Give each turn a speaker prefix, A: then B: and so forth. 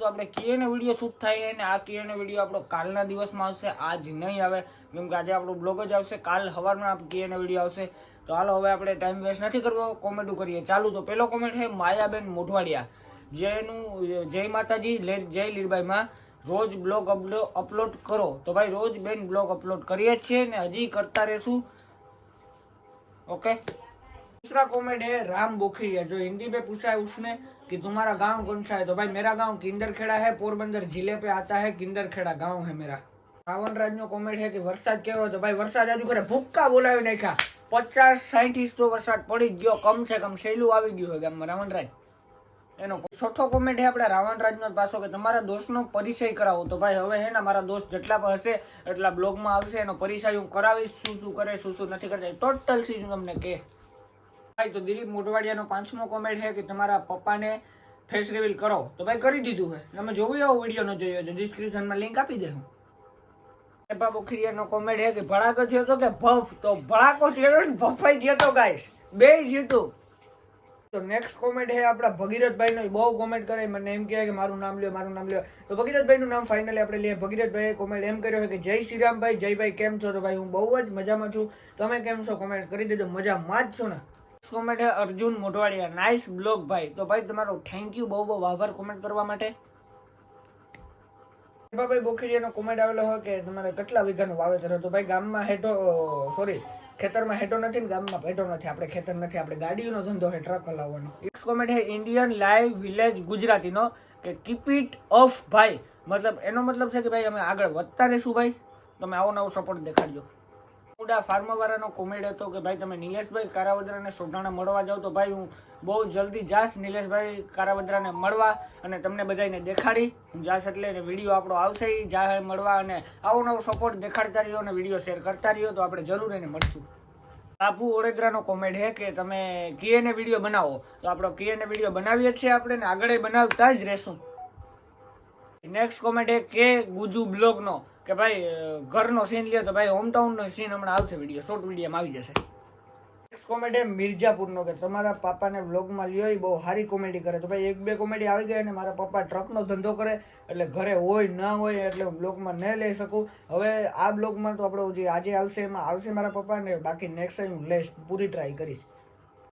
A: તો આપણે કિરણ video shoot થાય અને આ કિરણ વીડિયો આપણો કાલના દિવસમાં આવશે, આજ નહીં આવે. કેમ કે આજે આપણો બ્લોગ જ આવશે, કાલ સવારમાં કિરણ વીડિયો આવશે. તો હાલો, હવે આપણે ટાઈમ વેસ્ટ નથી કરવો કોમેન્ટ કરીએ. ચાલુ તો પહેલો કોમેન્ટ છે, માયાબેન મોઢવાડિયા. જેનું, જય માતાજી જય લીરબાઈમાં રોજ બ્લોગ અપલોડ કરો. તો ભાઈ, રોજ બેન બ્લોગ અપલોડ કરીએ જ છીએ ને હજી કરતા રહેશું. ओके दूसरा कमेंट है राम बोखरिया जो हिंदी में पूछा है उसने कि तुम्हारा गांव कौन सा है तो भाई मेरा गांव किंदरखेड़ा है पोरबंदर जिले पे आता है किंदरखेड़ा गांव है मेरा રાવણ રાજ નો કોમેન્ટ છે કે વરસાદ કેવો તો ભાઈ વરસાદ આજુ કરે ભૂક્કા બોલાવી નાખ્યા પચાસ સાઠ ઇંચ તો વરસાદ પડી જ ગયો કમ સે કમ સહેલું આવી ગયું હોય ગામમાં રાવણ રાજ એનો છઠ્ઠો કોમેન્ટ છે આપણે રાવણ રાજનો જ પાછો કે તમારા દોસ્તનો પરિચય કરાવો તો ભાઈ હવે હે ને મારા દોસ્ત જેટલા પણ હશે એટલા બ્લોગમાં આવશે એનો પરિચય હું કરાવીશ શું શું કરે શું શું નથી કરતા ટોટલ ચીજ હું તમને કે ભાઈ તો દિલીપ મોઢવાડિયાનો પાંચમો કોમેન્ટ છે કે તમારા પપ્પાને ફેસ રિવીલ કરો. તો ભાઈ કરી દીધું છે. તમે જોયું એવો વીડિયો, ન જોયો તો ડિસ્ક્રિપ્શનમાં લિંક આપી દે હું એપા બોખરીયાનો કોમેન્ટ છે કે ભડાકો થયો તો કે ભફ? તો ભડાકો થયો ને, ભફાઈ ગયો તો ગાઈસ બે જીતું તો નેક્સ્ટ કોમેન્ટ હે આપણા ભગીરથભાઈ નો બહુ કોમેન્ટ કરે, મને એમ કહે કે મારું નામ લ્યો, મારું નામ લ્યો. તો ભગીરથભાઈ નું નામ ફાઇનલી આપણે લઈએ. ભગીરથભાઈએ કોમેન્ટ એમ કર્યો કે, જય શ્રીરામભાઈ જયભાઈ કેમ છો? તો ભાઈ હું બહુ જ મજામાં છું. તમે કેમ છો? કોમેન્ટ કરી દેજો મજામાં જ છો ને. Comment Arjun Modhwadia. Nice blog ભાઈ. તો ભાઈ તમારો થેન્ક યુ બહુ બહુ આભાર કોમેન્ટ કરવા માટે. ભાઈ બોખીજીનો કોમેન્ટ આવેલો હોય કે તમારે કેટલા વીઘાનું વાવેતર હતું? ભાઈ ગામમાં હેઠો સોરી ખેતરમાં હેઠો નથી ને ગામમાં ભેટો નથી. આપણે ખેતર નથી, આપણે ગાડીઓનો ધંધો હોય ટ્રક હલાવવાનો. એક કોમેન્ટ છે ઇન્ડિયન લાઈવ વિલેજ ગુજરાતીનો કે કીપ ઇટ ઓફ ભાઈ. મતલબ, એનો મતલબ છે કે ભાઈ અમે આગળ વધતા રહીશું ભાઈ. તમે આવો નવો સપોર્ટ દેખાડજો. મુડા ફાર્મર વાળાનો કોમેન્ટ હતો કે ભાઈ તમે નિલેશભાઈ કારાવદરાને સોઢાણા મળવા જાઓ તો ભાઈ હું બહુ જલ્દી જાશ નિલેશભાઈ કારાવદરાને મળવા અને તમને બધાને દેખાડી. હું જાશ એટલે વીડિયો આપણો આવશે એ જાહે મળવા અને આવો નવો સપોર્ટ દેખાડતા રહ્યો અને વીડિયો શેર કરતા રહ્યો તો આપણે જરૂર એને મળશું. બાપુ ઓડેદરાનો કોમેડ હે કે તમે કિએને વીડિયો બનાવો. તો આપણો કિએને વીડિયો બનાવીએ છીએ આપણે ને આગળ બનાવતા જ રહેશું. નેક્સ્ટ કોમેન્ટ એ કે ગુજુ બ્લોગનો. કે ભાઈ ઘરનો સીન લ્યો તો ભાઈ હોમટાઉનનો સીન હમણાં આવશે વીડિયો શોર્ટ વિડીયોમાં આવી જશે. નેક્સ્ટ કોમેડી મિર્જાપુરનો કે તમારા પાપાને વ્લોગમાં લ્યો બહુ સારી કોમેડી કરે. તો ભાઈ, એક બે કોમેડી આવી ગઈ અને મારા પપ્પા ટ્રકનો ધંધો કરે, એટલે ઘરે હોય, ના હોય, એટલે હું બ્લોગમાં ન લઈ શકું. હવે આ બ્લોગમાં તો આપણો જે આજે આવશે એમાં આવશે મારા પપ્પા ને બાકી નેક્સ્ટ ટાઈમ હું લઈશ પૂરી ટ્રાય કરીશ.